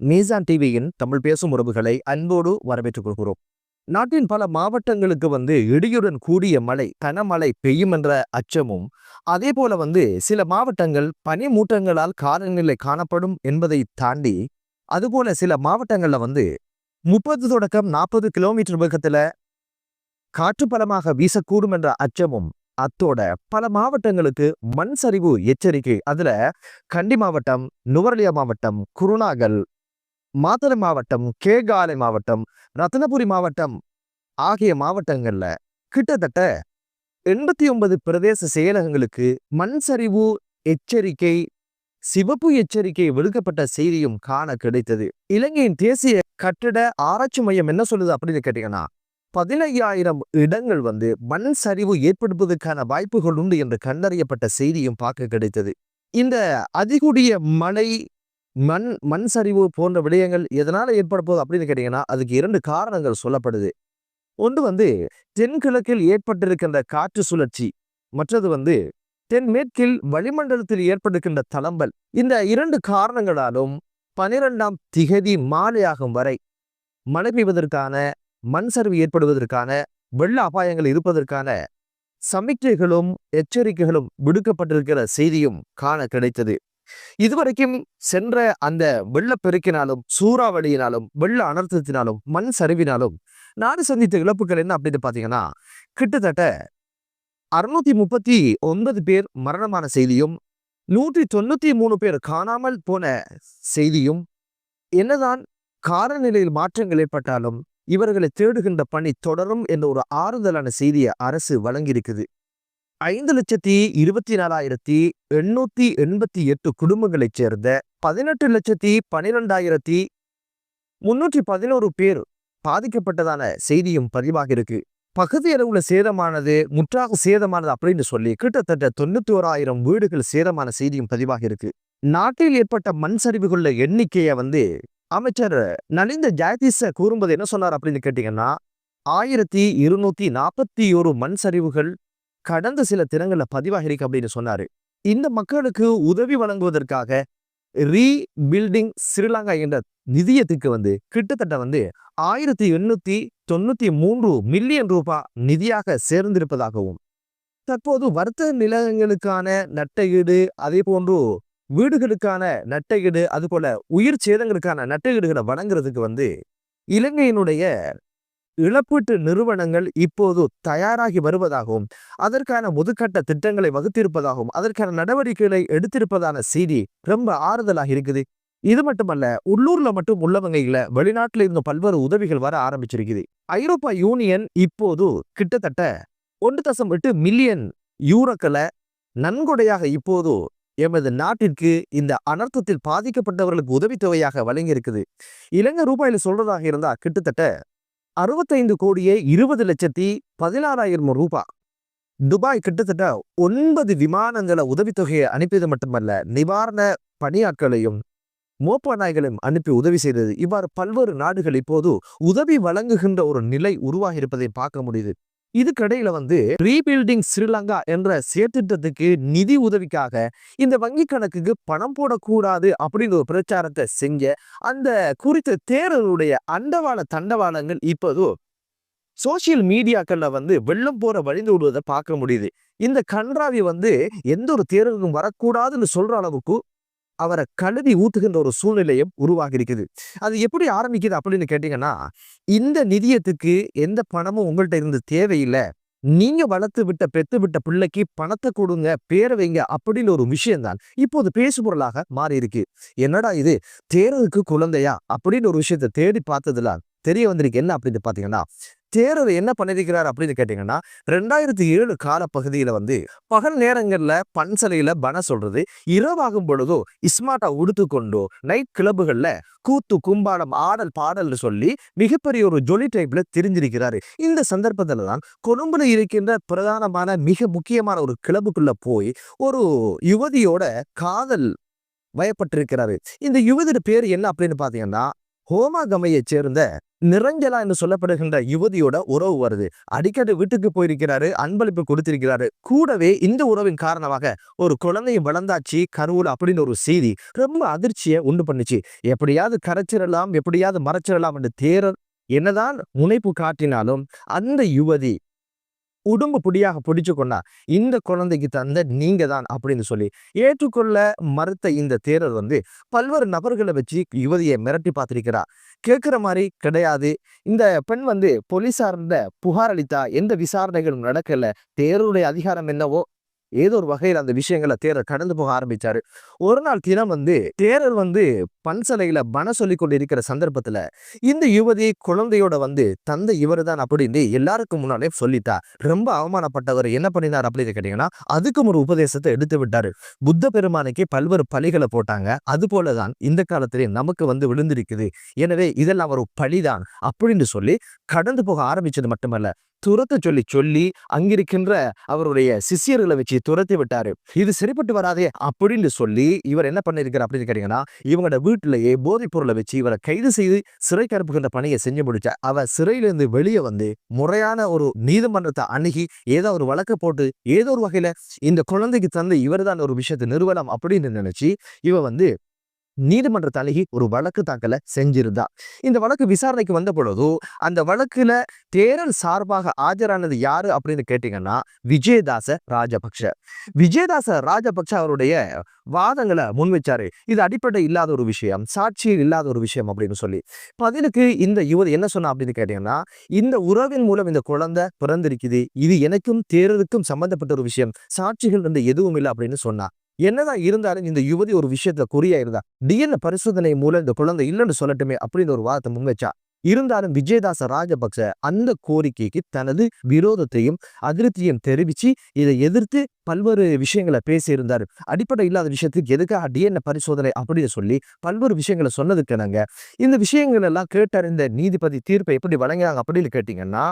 மீசான் டிவியின் தமிழ் பேசும் உறவுகளை அன்போடு வரவேற்றுக் கொள்கிறோம். நாட்டின் பல மாவட்டங்களுக்கு வந்து இடியுடன் கூடிய மழை கனமழை பெய்யும் என்ற அச்சமும் அதே போல வந்து சில மாவட்டங்கள் பனிமூட்டங்களால் காலநிலை காணப்படும் என்பதை தாண்டி அதுபோல சில மாவட்டங்கள்ல வந்து முப்பது தொடக்கம் நாற்பது கிலோமீட்டர் வேகத்தில் காற்று பலமாக வீசக்கூடும் என்ற அச்சமும் அத்தோட பல மாவட்டங்களுக்கு மண் சரிவு எச்சரிக்கை. அதுல கண்டி மாவட்டம் நுவரலியா மாவட்டம் குருணாகல் மாத்தளை மாவட்டம் கேகாலை மாவட்டம் ரத்னபுரி மாவட்டம் ஆகிய மாவட்டங்கள்ல கிட்டத்தட்ட எண்பத்தி ஒன்பது பிரதேச செயலகங்களுக்கு மண் சரிவு எச்சரிக்கை சிவப்பு எச்சரிக்கை விடுக்கப்பட்ட செய்தியும் காண கிடைத்தது. இலங்கையின் தேசிய கட்டிட ஆராய்ச்சி மையம் என்ன சொல்லுது அப்படின்னு கேட்டீங்கன்னா பதினையாயிரம் இடங்கள் வந்து மண் சரிவு ஏற்படுவதற்கான வாய்ப்புகள் உண்டு என்று கண்டறியப்பட்ட செய்தியும் பார்க்க கிடைத்தது. இந்த அதிகூடிய மழை மண் மண் சரிவு போன்ற விடயங்கள் எதனால ஏற்பட போகுது அப்படின்னு கேட்டீங்கன்னா அதுக்கு இரண்டு காரணங்கள் சொல்லப்படுது. ஒன்று வந்து தென்கிழக்கில் ஏற்பட்டிருக்கின்ற காற்று சுழற்சி. மற்றது வந்து தென்மேற்கில் வளிமண்டலத்தில் ஏற்பட்டிருக்கின்ற தளம்பல். இந்த இரண்டு காரணங்களாலும் பனிரெண்டாம் திகதி மாலையாகும் வரை மழை பெய்வதற்கான மண் சரிவு ஏற்படுவதற்கான வெள்ள அபாயங்கள் இருப்பதற்கான சமிக்கைகளும் எச்சரிக்கைகளும் விடுக்கப்பட்டிருக்கிற செய்தியும் காண கிடைத்தது. இதுவரைக்கும் சென்ற அந்த வெள்ளப்பெருக்கினாலும் சூறாவளியினாலும் வெள்ள அனர்த்தத்தினாலும் மண் சரிவினாலும் நாடு சந்தித்த இழப்புகள் என்ன அப்படின்னு பார்த்தீங்கன்னா கிட்டத்தட்ட அறுநூத்தி முப்பத்தி ஒன்பது பேர் மரணமான செய்தியும் நூற்றி தொண்ணூத்தி மூணு பேர் காணாமல் போன செய்தியும் என்னதான் காலநிலையில் மாற்றங்கள் ஏற்பட்டாலும் இவர்களை தேடுகின்ற பணி தொடரும் என்ற ஒரு ஆறுதலான செய்தியை அரசு வழங்கியிருக்குது. ஐந்து லட்சத்தி இருபத்தி நாலாயிரத்தி எண்ணூத்தி எண்பத்தி எட்டு குடும்பங்களைச் சேர்ந்த பதினெட்டு லட்சத்தி பனிரெண்டாயிரத்தி முன்னூற்றி பதினோரு பேர் பாதிக்கப்பட்டதான செய்தியும் பதிவாக இருக்கு. பகுதி அளவுல சேதமானது முற்றாக சேதமானது அப்படின்னு சொல்லி கிட்டத்தட்ட தொண்ணூத்தி ஓராயிரம் வீடுகள் சேதமான செய்தியும் பதிவாக இருக்கு. நாட்டில் ஏற்பட்ட மண் சரிவுகள எண்ணிக்கையை வந்து அமைச்சர் நலிந்த ஜெயதீச கூறும்போது என்ன சொன்னார் அப்படின்னு கேட்டீங்கன்னா ஆயிரத்தி இருநூத்தி நாற்பத்தி ஒரு மண் சரிவுகள் கடந்த சில தினங்களில் பதிவாக இருக்கு அப்படின்னு சொன்னாரு. இந்த மக்களுக்கு உதவி வழங்குவதற்காக ரீபில்டிங் ஸ்ரீலங்கா என்ற நிதியத்துக்கு வந்து கிட்டத்தட்ட வந்து ஆயிரத்தி எண்ணூத்தி தொண்ணூத்தி மூன்று மில்லியன் ரூபாய் நிதியாக சேர்ந்திருப்பதாகவும் தற்போது வர்த்தக நிலங்களுக்கான நட்டகீடு அதே போன்று வீடுகளுக்கான நட்டஈடு அதுபோல உயிர் சேதங்களுக்கான நட்டகீடுகளை வழங்குறதுக்கு வந்து இலங்கையினுடைய இழப்பீட்டு நிறுவனங்கள் இப்போது தயாராகி வருவதாகவும் அதற்கான முதுகட்ட திட்டங்களை வகுத்திருப்பதாகவும் அதற்கான நடவடிக்கைகளை எடுத்திருப்பதான செய்தி ரொம்ப ஆறுதலாக இருக்குது. இது மட்டுமல்ல உள்ளூர்ல மட்டும் உள்ளவங்க இல்ல வெளிநாட்டுல இருந்து பல்வேறு உதவிகள் வர ஆரம்பிச்சிருக்குது. ஐரோப்பா யூனியன் இப்போது கிட்டத்தட்ட ஒன்று தசம் எட்டு மில்லியன் யூரோக்களை நன்கொடையாக இப்போது எமது நாட்டிற்கு இந்த அனர்த்தத்தில் பாதிக்கப்பட்டவர்களுக்கு உதவித்தொகையாக வழங்கியிருக்குது. இலங்கை ரூபாயில சொல்றதாக இருந்தா கிட்டத்தட்ட அறுபத்தைந்து கோடியே இருபது லட்சத்தி பதினாறாயிரம் ரூபாய் துபாய் கிட்டத்தட்ட ஒன்பது விமானங்களை உதவித்தொகையை அனுப்பியது மட்டுமல்ல நிவாரண பணியாட்களையும் மோப்ப நாய்களையும் அனுப்பி உதவி செய்தது. இவ்வாறு பல்வேறு நாடுகள் இப்போது உதவி வழங்குகின்ற ஒரு நிலை உருவாகி இருப்பதை பார்க்க முடியுது. இதுக்கடையில வந்து ரீபில்டிங் ஸ்ரீலங்கா என்ற செயற்திட்டத்துக்கு நிதி உதவிக்காக இந்த வங்கி கணக்குக்கு பணம் போடக்கூடாது அப்படின்னு ஒரு பிரச்சாரத்தை செஞ்ச அந்த குறித்த தேரருடைய அண்டவாள தண்டவாளங்கள் இப்போதோ சோசியல் மீடியாக்கள்ல வந்து வெள்ளம் போற வழிந்து விடுவதை பார்க்க முடியுது. இந்த கன்றாவி வந்து எந்த ஒரு தேர்வுக்கும் வரக்கூடாதுன்னு சொல்ற அளவுக்கு அவரை கழுவி ஊத்துகின்ற ஒரு சூழ்நிலையும் உருவாகி இருக்குது அது எப்படி ஆரம்பிக்குது அப்படின்னு கேட்டீங்கன்னா இந்த நிதியத்துக்கு எந்த பணமும் உங்கள்கிட்ட இருந்து தேவையில்லை. நீங்க வளர்த்து விட்ட பெத்து விட்ட பிள்ளைக்கு பணத்தை கொடுங்க பேர வைங்க அப்படின்னு ஒரு விஷயம்தான். இப்போது பேசுபொருளாக மாறி இருக்கு என்னடா இது? தேர்வுக்கு குழந்தையா? அப்படின்னு ஒரு விஷயத்தை தேடி பார்த்ததுல தெரிய வந்திருக்கு. என்ன அப்படின்னு பாத்தீங்கன்னா தேரர் என்ன பண்ணிருக்கிறார் அப்படின்னு கேட்டீங்கன்னா ரெண்டாயிரத்தி ஏழு கால பகுதியில வந்து பகல் நேரங்கள்ல பன்சலையில பன சொல்றது இரவாகும் பொழுதோ இஸ்மாட்டா உடுத்து கொண்டோ நைட் கிளப்புகள்ல கூத்து கும்பாடம் ஆடல் பாடல்னு சொல்லி மிகப்பெரிய ஒரு ஜொலி டைப்ல தெரிஞ்சிருக்கிறாரு. இந்த சந்தர்ப்பத்துல தான் கொழும்புல இருக்கின்ற பிரதானமான மிக முக்கியமான ஒரு கிளப்புக்குள்ள போய் ஒரு யுவதியோட காதல் வயப்பட்டிருக்கிறாரு. இந்த யுவதியோட பேர் என்ன அப்படின்னு பாத்தீங்கன்னா ஹோமாகமையைச் சேர்ந்த நிரஞ்சலா என்று சொல்லப்படுகின்ற யுவதியோட உறவு வருது. அடிக்கடி வீட்டுக்கு போயிருக்கிறாரு அன்பளிப்பு கொடுத்திருக்கிறாரு. கூடவே இந்த உறவின் காரணமாக ஒரு குழந்தையும் வளர்ந்தாச்சு கருவூல் அப்படின்னு ஒரு செய்தி ரொம்ப அதிர்ச்சியை உண்டு பண்ணுச்சு. எப்படியாவது கரைச்சிடலாம் எப்படியாவது மறைச்சிடலாம் என்று தேரர் என்னதான் முனைப்பு காட்டினாலும் அந்த யுவதி உடம்பு புடியாக பிடிச்சு கொண்டா இந்த குழந்தைக்கு தந்த நீங்க தான் அப்படின்னு சொல்லி ஏற்றுக்கொள்ள மறுத்த இந்த தேரர் வந்து பல்வேறு நபர்களை வச்சு யுவதியை மிரட்டி பார்த்திருக்கிறா கேட்கிற மாதிரி கிடையாது. இந்த பெண் வந்து போலீசார்ந்த புகார் அளித்தா எந்த விசாரணைகளும் நடக்கல. தேரருடைய அதிகாரம் என்னவோ ஏதோ ஒரு வகையில் அந்த விஷயங்களை தேரர் கடந்து போக ஆரம்பித்தார் ஒரு நாள் தினம் வந்து தேரர் வந்து பன்சலையில் பண சொல்லி கொண்டு இருக்கிற சந்தர்ப்பத்தில் இந்த யுவதி குழந்தையோட வந்து தந்தை இவர் தான் அப்படின்னு எல்லாருக்கும் முன்னாலே சொல்லித்தா ரொம்ப அவமானப்பட்டவர் என்ன பண்ணினார் அப்படின்னு கேட்டீங்கன்னா அதுக்கும் ஒரு உபதேசத்தை எடுத்து விட்டார். புத்த பெருமானுக்கு பல்வேறு பலிகளை போட்டாங்க. அது போலதான் இந்த காலத்திலே நமக்கு வந்து விழுந்திருக்குது. எனவே இதெல்லாம் ஒரு பழிதான் அப்படின்னு சொல்லி கடந்து போக ஆரம்பிச்சது மட்டுமல்ல துரத்த சொல்லி சொல்லி அங்கிருக்கின்ற அவருடைய சிஷியர்களை வச்சு துரத்தி விட்டாரு. இது சரிப்பட்டு வராதே அப்படின்னு சொல்லி இவர் என்ன பண்ணிருக்காரு அப்படின்னு கேட்டீங்கன்னா இவங்களோட வீட்டிலேயே போதைப் பொருளை வச்சு இவரை கைது செய்து சிறை கருப்புகின்ற பணியை செஞ்சு முடிச்சார். அவர் சிறையிலிருந்து வெளியே வந்து முறையான ஒரு நீதிமன்றத்தை அணுகி ஏதோ ஒரு வழக்கு போட்டு ஏதோ ஒரு வகையில இந்த குழந்தைக்கு தந்து இவர்தான் ஒரு விஷயத்தை நிறுவனம் அப்படின்னு நினைச்சு இவ வந்து நீதிமன்ற தலைகி ஒரு வழக்கு தாக்கல செஞ்சிருந்தா. இந்த வழக்கு விசாரணைக்கு வந்த பொழுது அந்த வழக்குல தேரல் சார்பாக ஆஜரானது யாரு அப்படின்னு கேட்டீங்கன்னா விஜயதாச ராஜபக்ஷ. விஜயதாச ராஜபக்ஷ அவருடைய வாதங்களை முன்வைச்சாரு. இது அடிப்படை இல்லாத ஒரு விஷயம் சாட்சியில் இல்லாத ஒரு விஷயம் அப்படின்னு சொல்லி. பதிலுக்கு இந்த யுவதி என்ன சொன்னா அப்படின்னு கேட்டீங்கன்னா இந்த உறவின் மூலம் இந்த குழந்தை பிறந்திருக்குது இது எனக்கும் தேரருக்கும் சம்பந்தப்பட்ட ஒரு விஷயம் சாட்சிகள் வந்து எதுவும் இல்லை அப்படின்னு சொன்னா. என்னதான் இருந்தாலும் இந்த யுவதி ஒரு விஷயத்துல குறியா இருந்தா டிஎன்ஏ பரிசோதனை மூலம் இந்த குழந்தை இல்லைன்னு சொல்லட்டுமே அப்படின்னு ஒரு வாதத்தை முன்வச்சா இருந்தாலும் விஜயதாச ராஜபக்ச அந்த கோரிக்கைக்கு தனது விரோதத்தையும் அதிருப்தியும் தெரிவிச்சு இதை எதிர்த்து பல்வேறு விஷயங்களை பேசியிருந்தாரு. அடிப்படை இல்லாத விஷயத்துக்கு எதுக்காக டிஎன்ஏ பரிசோதனை அப்படின்னு சொல்லி பல்வேறு விஷயங்களை சொன்னதுக்கு நாங்க இந்த விஷயங்கள் எல்லாம் கேட்டறிந்த நீதிபதி தீர்ப்பை எப்படி வழங்கினாங்க அப்படின்னு கேட்டீங்கன்னா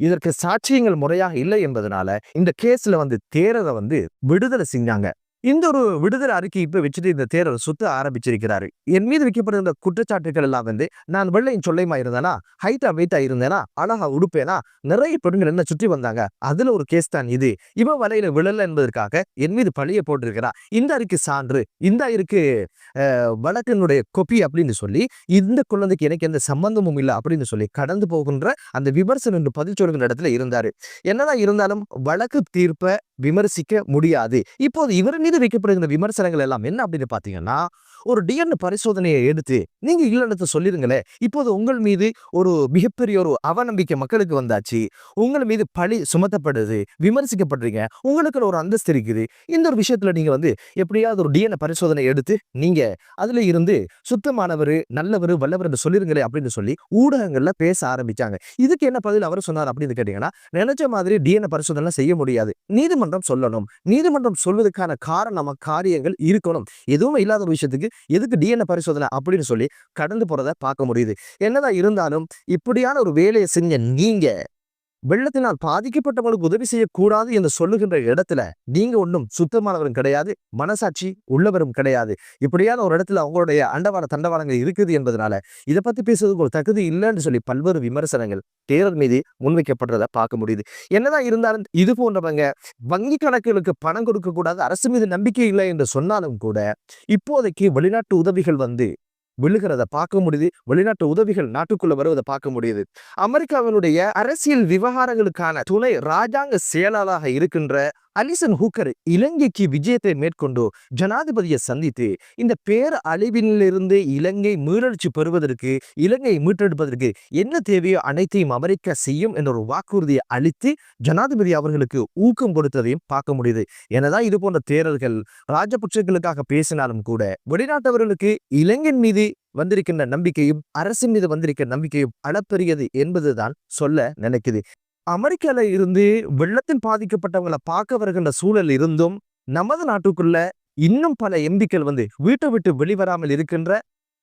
இதற்கு சாட்சியங்கள் முறையாக இல்லை என்பதனால இந்த கேஸ்ல வந்து தேரரை வந்து விடுதலை செஞ்சாங்க. இந்த ஒரு விடுதலை அறிக்கை இப்ப வச்சுட்டு இந்த தேரர் சுத்த ஆரம்பிச்சிருக்கிறாரு. என் மீது வைக்கப்படுகிற குற்றச்சாட்டுகள் எல்லாம் வந்து நான் வெள்ளையும் சொல்லையுமா இருந்தேனா ஹைட்டா வெயிட்டா இருந்தேனா அழகா உடுப்பேனா நிறைய பெண்கள் என்ன சுற்றி வந்தாங்க அதுல ஒரு கேஸ் தான் இது. இவ வலையில விழல என்பதற்காக என் மீது பழிய போட்டிருக்கிறா. இந்த அறிக்கை சான்று இந்த இருக்கு வழக்கினுடைய கொப்பி அப்படின்னு சொல்லி இந்த குழந்தைக்கு எனக்கு எந்த சம்பந்தமும் இல்லை அப்படின்னு சொல்லி கடந்து போகின்ற அந்த விமர்சனம் என்று பதில் சொல்கின்ற இடத்துல இருந்தாரு. என்னதான் இருந்தாலும் வழக்கு தீர்ப்பை விமர்சிக்க முடியாது. இப்போது இவர் மீது வைக்கப்படுகிற விமர்சனங்கள் எல்லாம் என்ன அப்படின்னு பாத்தீங்கன்னா ஒரு டிஎன் பரிசோதனையை எடுத்து நீங்க இல்லைன்னு சொல்லிருங்களே இப்போது உங்கள் மீது ஒரு மிகப்பெரிய ஒரு அவநம்பிக்கை மக்களுக்கு வந்தாச்சு. உங்கள் மீது பழி சுமத்தப்படுது விமர்சிக்கப்படுறீங்க உங்களுக்கு ஒரு அந்தஸ்து இருக்குது. இந்த ஒரு விஷயத்துல நீங்க வந்து எப்படியாவது ஒரு டிஎன்ஏ பரிசோதனை எடுத்து நீங்க அதுல இருந்து சுத்தமானவர் நல்லவர் வல்லவர் என்று சொல்லிருங்களே அப்படின்னு சொல்லி ஊடகங்கள்ல பேச ஆரம்பிச்சாங்க. இதுக்கு என்ன பதில் அவர் சொன்னார் அப்படின்னு கேட்டீங்கன்னா நினைச்ச மாதிரி டிஎன்ஏ பரிசோதனை செய்ய முடியாது. நீதிமன்றம் சொல்லணும். நீதிமன்றம் சொல்வதற்கான காரணம் காரியங்கள் இருக்கணும். எதுவுமே இல்லாத ஒரு விஷயத்துக்கு எதுக்கு டிஎன்ஏ பரிசோதனை அப்படின்னு சொல்லி கடந்து போறத பார்க்க முடியுது. என்னதான் இருந்தாலும் இப்படியான ஒரு வேலையை செஞ்ச நீங்க வெள்ளத்தினால் பாதிக்கப்பட்டவங்களுக்கு உதவி செய்யக்கூடாது என்று சொல்லுகின்ற இடத்துல நீங்க ஒன்றும் சுத்தமானவரும் கிடையாது மனசாட்சி உள்ளவரும் கிடையாது. இப்படியான ஒரு இடத்துல அவங்களுடைய அண்டவான தண்டவாளங்கள் இருக்குது என்பதனால இதை பத்தி பேசுறதுக்கு ஒரு தகுதி இல்லைன்னு சொல்லி பல்வேறு விமர்சனங்கள் தேரர் மீது முன்வைக்கப்படுறத பார்க்க முடியுது. என்னதான் இருந்தாலும் இது போன்றவங்க வங்கி கணக்குகளுக்கு பணம் கொடுக்க கூடாது அரசு மீது நம்பிக்கை இல்லை என்று சொன்னாலும் கூட இப்போதைக்கு வெளிநாட்டு உதவிகள் வந்து விழுகிறத பார்க்க முடியுது. வெளிநாட்டு உதவிகள் நாட்டுக்குள்ள வருவதை பார்க்க முடியுது. அமெரிக்காவினுடைய அரசியல் விவகாரங்களுக்கான துணை ராஜாங்க செயலாளராக இருக்கின்ற அலிசன் ஹூக்கர் இலங்கைக்கு விஜயத்தை மேற்கொண்டு ஜனாதிபதியை சந்தித்து இந்த பேர் அழிவிலிருந்து இலங்கை மீளழ்ச்சி பெறுவதற்கு இலங்கை மீட்டெடுப்பதற்கு என்ன தேவையோ அனைத்தையும் அமெரிக்கா செய்யும் என்ற ஒரு வாக்குறுதியை அளித்து ஜனாதிபதி அவர்களுக்கு ஊக்கம் கொடுத்ததையும் பார்க்க முடியுது. எனதான் இது போன்ற தேரர்கள் ராஜபட்சங்களுக்காக பேசினாலும் கூட வெளிநாட்டவர்களுக்கு இலங்கையின் மீது வந்திருக்கின்ற நம்பிக்கையும் அரசின் மீது வந்திருக்கிற நம்பிக்கையும் அளப்பெரியது என்பதுதான் சொல்ல நினைக்குது. அமெரிக்கால இருந்து வெள்ளத்தில் பாதிக்கப்பட்டவங்களை பார்க்க வருகின்ற சூழல் இருந்தும் நமது நாட்டுக்குள்ள இன்னும் பல எம்பிக்கள் வந்து வீட்டை விட்டு வெளிவராமல் இருக்கின்ற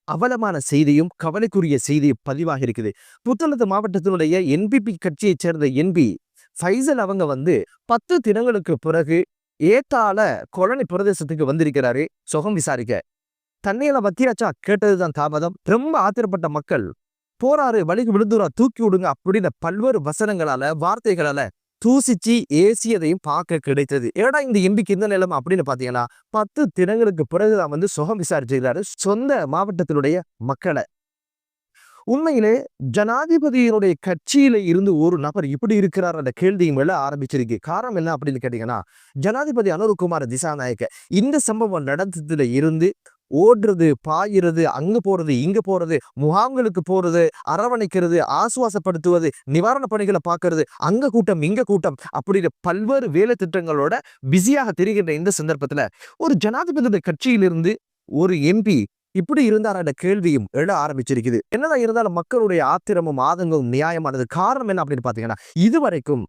அவலமான செய்தியும் கவலைக்குரிய செய்தியும் பதிவாக இருக்குது. புத்தளத்து மாவட்டத்தினுடைய என்பிபி கட்சியைச் சேர்ந்த என்பி ஃபைசல் அவங்க வந்து பத்து தினங்களுக்கு பிறகு ஏத்தால கொழனி பிரதேசத்துக்கு வந்திருக்கிறாரு. சுகம் விசாரிக்க. தண்ணியில பத்தியாச்சா கேட்டதுதான் தாமதம். ரொம்ப ஆத்திரப்பட்ட மக்கள் போறாரு வழிக்கு விழுந்துரா தூக்கி விடுங்க அப்படின்னு பல்வேறு வசனங்களால வார்த்தைகளால தூசிச்சு ஏசியதையும் பார்க்க கிடைத்தது. ஏடா இந்த எம்பிக்கு இந்த நிலைமை அப்படின்னு பாத்தீங்கன்னா பத்து தினங்களுக்கு பிறகுதான் வந்து சுகம் விசாரிச்சுக்கிறாரு சொந்த மாவட்டத்தினுடைய மக்களை. உண்மையிலே ஜனாதிபதியினுடைய கட்சியில இருந்து ஒரு நபர் இப்படி இருக்கிறார் அந்த கேள்வியும் எல்லாம் ஆரம்பிச்சிருக்கு. காரணம் என்ன அப்படின்னு கேட்டீங்கன்னா ஜனாதிபதி அனுருகுமார் திசாநாயக்க இந்த சம்பவம் நடந்ததுல இருந்து ஓடுறது பாயிறது அங்க போறது இங்க போறது முகாம்களுக்கு போறது அரவணைக்கிறது ஆசுவாசப்படுத்துவது நிவாரண பணிகளை பார்க்கறது அங்க கூட்டம் இங்க கூட்டம் அப்படின்னு பல்வேறு வேலை திட்டங்களோட பிஸியாக தெரிகின்ற இந்த சந்தர்ப்பத்துல ஒரு ஜனாதிபதியுடைய கட்சியிலிருந்து ஒரு எம்பி இப்படி இருந்தார் என்ற கேள்வியும் எழ ஆரம்பிச்சிருக்குது. என்னதான் இருந்தாலும் மக்களுடைய ஆத்திரமும் ஆதங்கமும் நியாயமானது காரணம் என்ன அப்படின்னு பாத்தீங்கன்னா இதுவரைக்கும்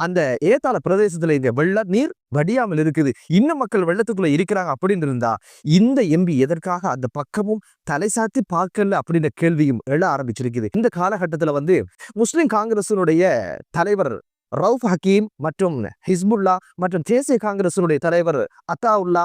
அந்த ஏத்தாள பிரதேசத்துல இந்த வெள்ள நீர் வடியாமல் இருக்குது. இன்னும் மக்கள் வெள்ளத்துக்குள்ள இருக்கிறாங்க அப்படின்னு இருந்தா இந்த எம்பி எதற்காக அந்த பக்கமும் தலை சாத்தி பார்க்கல அப்படின்ற கேள்வியும் எழ ஆரம்பிச்சிருக்குது. இந்த காலகட்டத்துல வந்து முஸ்லிம் காங்கிரசினுடைய தலைவர் ரவுஃப் ஹக்கீம் மற்றும் ஹிஸ்புல்லா மற்றும் தேசிய காங்கிரசினுடைய தலைவர் அத்தாவுல்லா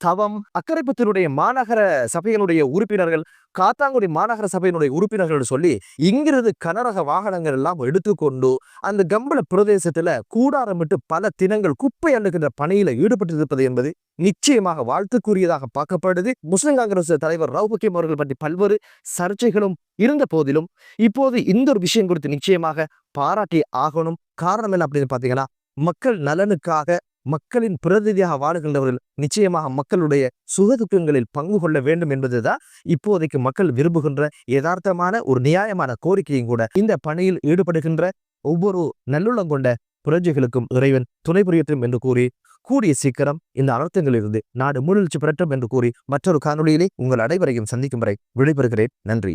தவம் அக்கரைப்பத்தினுடைய மாநகர சபையினுடைய உறுப்பினர்கள் காத்தாங்குடி மாநகர சபையினுடைய உறுப்பினர்கள் சொல்லி இங்கிருந்து கனரக வாகனங்கள் எல்லாம் எடுத்துக்கொண்டு அந்த கம்பள பிரதேசத்துல கூடாரமிட்டு பல தினங்கள் குப்பை அள்ளுகின்ற பணியில ஈடுபட்டிருப்பது என்பது நிச்சயமாக வாழ்த்துக்குரியதாக பார்க்கப்படுது. முஸ்லிம் காங்கிரஸ் தலைவர் ரவுபக்கியம் அவர்கள் பற்றி பல்வேறு சர்ச்சைகளும் இருந்த போதிலும் இப்போது இந்த ஒரு விஷயம் குறித்து நிச்சயமாக பாராட்டி ஆகணும். காரணம் என்ன அப்படின்னு பாத்தீங்கன்னா மக்கள் நலனுக்காக மக்களின் பிரதிநிதியாக வாழ்கின்றவர்கள் நிச்சயமாக மக்களுடைய சுகதுக்கங்களில் பங்கு கொள்ள வேண்டும் என்பதுதான் இப்போதைக்கு மக்கள் விரும்புகின்ற யதார்த்தமான ஒரு நியாயமான கோரிக்கையும் கூட இந்த பணியில் ஈடுபடுகின்ற ஒவ்வொரு நல்லுள்ளம் கொண்ட புரட்சிகளுக்கும் இறைவன் துணை புரியட்டும் என்று கூறி கூடிய சீக்கிரம் இந்த அனர்த்தங்களிலிருந்து நாடு முழுச்சி பெறட்டும் என்று கூறி மற்றொரு காணொலியிலே உங்கள் அனைவரையும் சந்திக்கும் வரை விடைபெறுகிறேன். நன்றி.